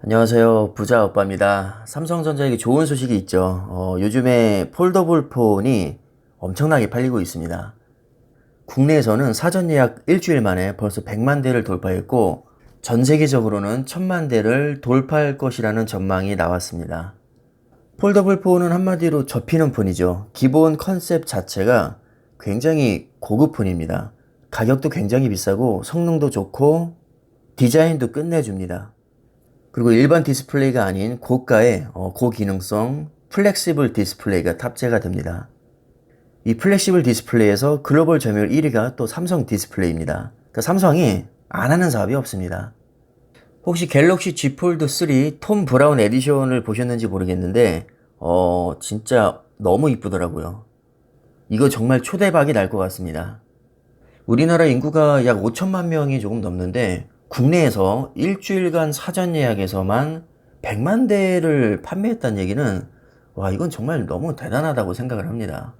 안녕하세요. 부자 오빠입니다. 삼성전자에게 좋은 소식이 있죠. 어, 요즘에 폴더블 폰이 엄청나게 팔리고 있습니다. 국내에서는 사전 예약 일주일 만에 벌써 100만 대를 돌파했고, 전 세계적으로는 1000만 대를 돌파할 것이라는 전망이 나왔습니다. 폴더블 폰은 한마디로 접히는 폰이죠. 기본 컨셉 자체가 굉장히 고급 폰입니다. 가격도 굉장히 비싸고 성능도 좋고 디자인도 끝내줍니다. 그리고 일반 디스플레이가 아닌 고가의 어, 고기능성 플렉시블 디스플레이가 탑재가 됩니다. 이 플렉시블 디스플레이에서 글로벌 점유율 1위가 또 삼성 디스플레이입니다. 그러니까 삼성이 안 하는 사업이 없습니다. 혹시 갤럭시 G 폴드 3 톰 브라운 에디션을 보셨는지 모르겠는데 어 진짜 너무 이쁘더라고요. 이거 정말 초대박이 날 것 같습니다. 우리나라 인구가 약 5천만 명이 조금 넘는데 국내에서 일주일간 사전 예약에서만 100만 대를 판매했다는 얘기는 와 이건 정말 너무 대단하다고 생각을 합니다.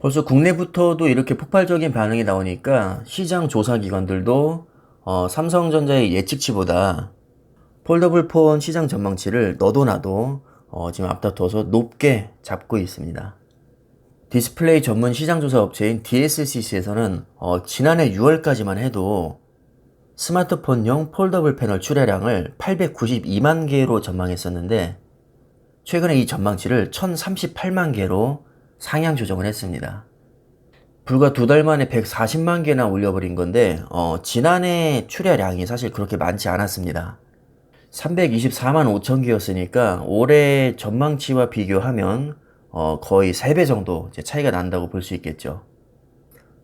벌써 국내부터도 이렇게 폭발적인 반응이 나오니까 시장 조사 기관들도 어, 삼성전자의 예측치보다 폴더블 폰 시장 전망치를 너도 나도 어, 지금 앞다퉈서 높게 잡고 있습니다. 디스플레이 전문 시장 조사 업체인 DSCC에서는 어, 지난해 6월까지만 해도 스마트폰용 폴더블 패널 출하량을 892만 개로 전망했었는데 최근에 이 전망치를 1038만 개로 상향 조정을 했습니다. 불과 두 달 만에 140만 개나 올려버린 건데 어, 지난해 출하량이 사실 그렇게 많지 않았습니다. 324만 5천 개였으니까 올해 전망치와 비교하면 어, 거의 3배 정도 차이가 난다고 볼 수 있겠죠.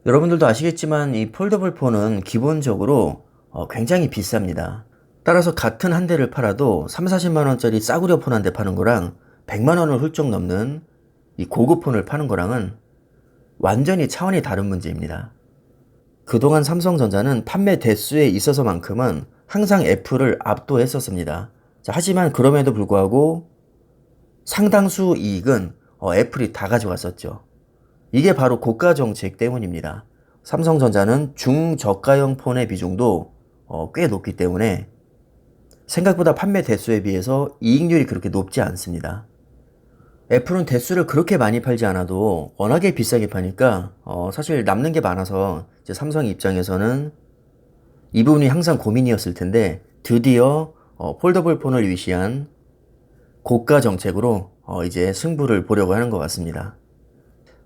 여러분들도 아시겠지만 이 폴더블 폰은 기본적으로 어, 굉장히 비쌉니다. 따라서 같은 한 대를 팔아도 3, 40만 원짜리 싸구려 폰 한 대 파는 거랑 100만 원을 훌쩍 넘는 이 고급 폰을 파는 거랑은 완전히 차원이 다른 문제입니다. 그동안 삼성전자는 판매 대수에 있어서만큼은 항상 애플을 압도했었습니다. 자, 하지만 그럼에도 불구하고 상당수 이익은 어, 애플이 다 가져갔었죠. 이게 바로 고가 정책 때문입니다. 삼성전자는 중저가형 폰의 비중도 어, 꽤 높기 때문에 생각보다 판매 대수에 비해서 이익률이 그렇게 높지 않습니다. 애플은 대수를 그렇게 많이 팔지 않아도 워낙에 비싸게 파니까 어, 사실 남는 게 많아서 이제 삼성 입장에서는 이 부분이 항상 고민이었을 텐데 드디어 어, 폴더블 폰을 위시한 고가 정책으로 어, 이제 승부를 보려고 하는 것 같습니다.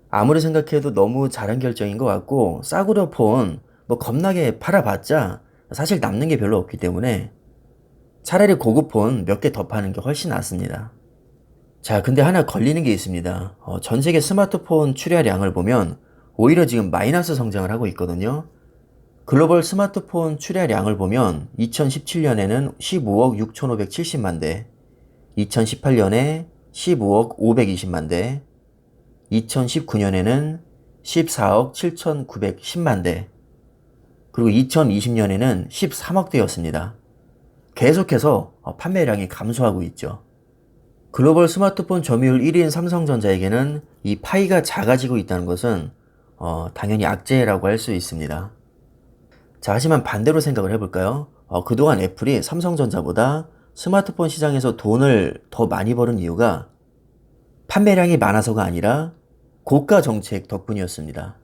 아무리 생각해도 너무 잘한 결정인 것 같고 싸구려 폰 뭐 겁나게 팔아봤자 사실 남는 게 별로 없기 때문에 차라리 고급 폰 몇 개 더 파는 게 훨씬 낫습니다. 자, 근데 하나 걸리는 게 있습니다. 어, 전 세계 스마트폰 출하량을 보면 오히려 지금 마이너스 성장을 하고 있거든요. 글로벌 스마트폰 출하량을 보면 2017년에는 15억 6,570만 대, 2018년에 15억 520만 대, 2019년에는 14억 7,910만 대, 그리고 2020년에는 13억 대였습니다. 계속해서 어, 판매량이 감소하고 있죠. 글로벌 스마트폰 점유율 1위인 삼성전자에게는 이 파이가 작아지고 있다는 것은 어, 당연히 악재라고 할 수 있습니다. 자, 하지만 반대로 생각을 해볼까요? 어, 그동안 애플이 삼성전자보다 스마트폰 시장에서 돈을 더 많이 버는 이유가 판매량이 많아서가 아니라 고가 정책 덕분이었습니다.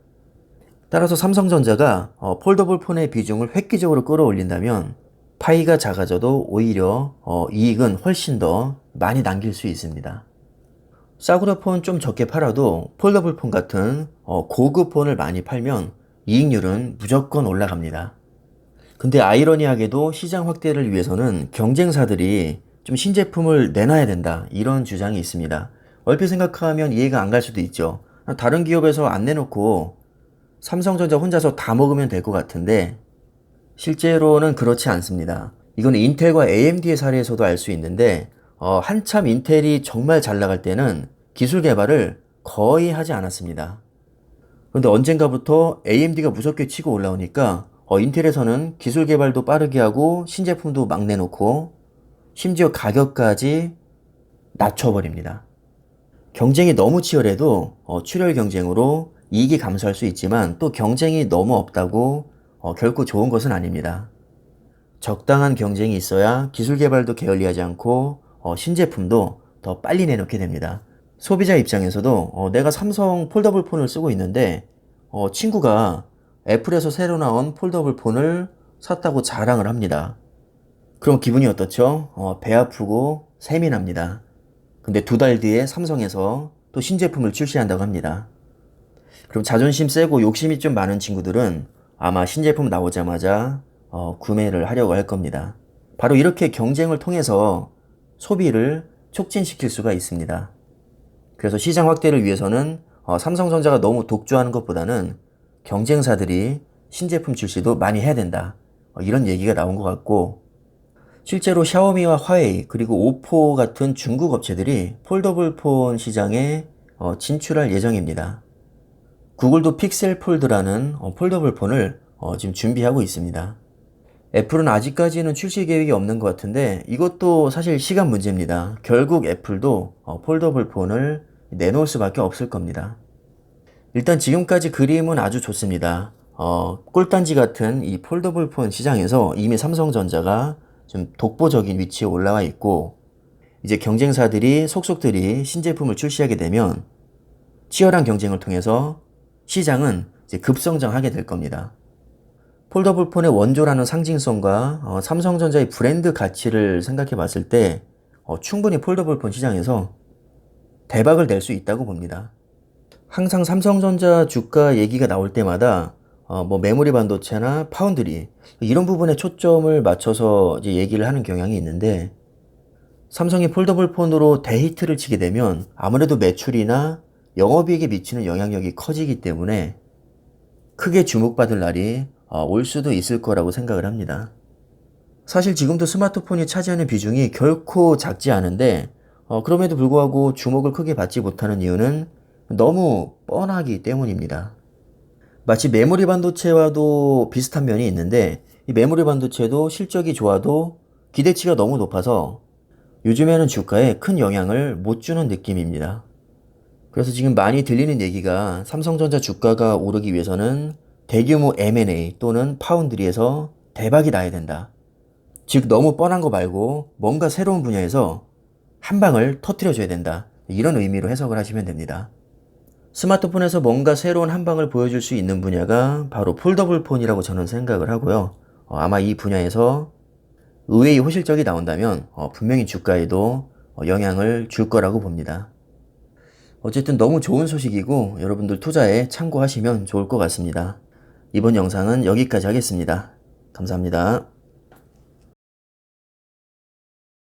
따라서 삼성전자가 어, 폴더블 폰의 비중을 획기적으로 끌어올린다면 파이가 작아져도 오히려 어, 이익은 훨씬 더 많이 남길 수 있습니다. 싸구려 폰 좀 적게 팔아도 폴더블 폰 같은 어, 고급 폰을 많이 팔면 이익률은 무조건 올라갑니다. 근데 아이러니하게도 시장 확대를 위해서는 경쟁사들이 좀 신제품을 내놔야 된다 이런 주장이 있습니다. 얼핏 생각하면 이해가 안 갈 수도 있죠. 다른 기업에서 안 내놓고 삼성전자 혼자서 다 먹으면 될 것 같은데 실제로는 그렇지 않습니다. 이건 인텔과 AMD의 사례에서도 알 수 있는데 어, 한참 인텔이 정말 잘 나갈 때는 기술 개발을 거의 하지 않았습니다. 그런데 언젠가부터 AMD가 무섭게 치고 올라오니까 어, 인텔에서는 기술 개발도 빠르게 하고 신제품도 막 내놓고 심지어 가격까지 낮춰버립니다. 경쟁이 너무 치열해도 어, 출혈 경쟁으로 이익이 감소할 수 있지만 또 경쟁이 너무 없다고 어, 결코 좋은 것은 아닙니다. 적당한 경쟁이 있어야 기술 개발도 게을리하지 않고 어, 신제품도 더 빨리 내놓게 됩니다. 소비자 입장에서도 어, 내가 삼성 폴더블 폰을 쓰고 있는데 어, 친구가 애플에서 새로 나온 폴더블 폰을 샀다고 자랑을 합니다. 그럼 기분이 어떻죠? 어, 배 아프고 셈이 납니다. 근데 두 달 뒤에 삼성에서 또 신제품을 출시한다고 합니다. 그럼 자존심 세고 욕심이 좀 많은 친구들은 아마 신제품 나오자마자 어, 구매를 하려고 할 겁니다. 바로 이렇게 경쟁을 통해서 소비를 촉진시킬 수가 있습니다. 그래서 시장 확대를 위해서는 어, 삼성전자가 너무 독주하는 것보다는 경쟁사들이 신제품 출시도 많이 해야 된다. 어, 이런 얘기가 나온 것 같고 실제로 샤오미와 화웨이 그리고 오포 같은 중국 업체들이 폴더블 폰 시장에 어, 진출할 예정입니다. 구글도 픽셀 폴드라는 어, 폴더블 폰을 어, 지금 준비하고 있습니다. 애플은 아직까지는 출시 계획이 없는 것 같은데 이것도 사실 시간 문제입니다. 결국 애플도 어, 폴더블 폰을 내놓을 수밖에 없을 겁니다. 일단 지금까지 그림은 아주 좋습니다. 어, 꿀단지 같은 이 폴더블 폰 시장에서 이미 삼성전자가 좀 독보적인 위치에 올라와 있고 이제 경쟁사들이 속속들이 신제품을 출시하게 되면 치열한 경쟁을 통해서 시장은 급성장하게 될 겁니다. 폴더블 폰의 원조라는 상징성과 어, 삼성전자의 브랜드 가치를 생각해 봤을 때 어, 충분히 폴더블 폰 시장에서 대박을 낼 수 있다고 봅니다. 항상 삼성전자 주가 얘기가 나올 때마다 어, 뭐 메모리 반도체나 파운드리 이런 부분에 초점을 맞춰서 이제 얘기를 하는 경향이 있는데 삼성이 폴더블 폰으로 대히트를 치게 되면 아무래도 매출이나 영업이익에 미치는 영향력이 커지기 때문에 크게 주목받을 날이 어, 올 수도 있을 거라고 생각을 합니다. 사실 지금도 스마트폰이 차지하는 비중이 결코 작지 않은데 어, 그럼에도 불구하고 주목을 크게 받지 못하는 이유는 너무 뻔하기 때문입니다. 마치 메모리 반도체와도 비슷한 면이 있는데 이 메모리 반도체도 실적이 좋아도 기대치가 너무 높아서 요즘에는 주가에 큰 영향을 못 주는 느낌입니다. 그래서 지금 많이 들리는 얘기가 삼성전자 주가가 오르기 위해서는 대규모 M&A 또는 파운드리에서 대박이 나야 된다. 즉 너무 뻔한 거 말고 뭔가 새로운 분야에서 한 방을 터트려 줘야 된다. 이런 의미로 해석을 하시면 됩니다. 스마트폰에서 뭔가 새로운 한 방을 보여줄 수 있는 분야가 바로 폴더블 폰이라고 저는 생각을 하고요. 어, 아마 이 분야에서 의외의 호실적이 나온다면 어, 분명히 주가에도 어, 영향을 줄 거라고 봅니다. 어쨌든 너무 좋은 소식이고 여러분들 투자에 참고하시면 좋을 것 같습니다. 이번 영상은 여기까지 하겠습니다. 감사합니다.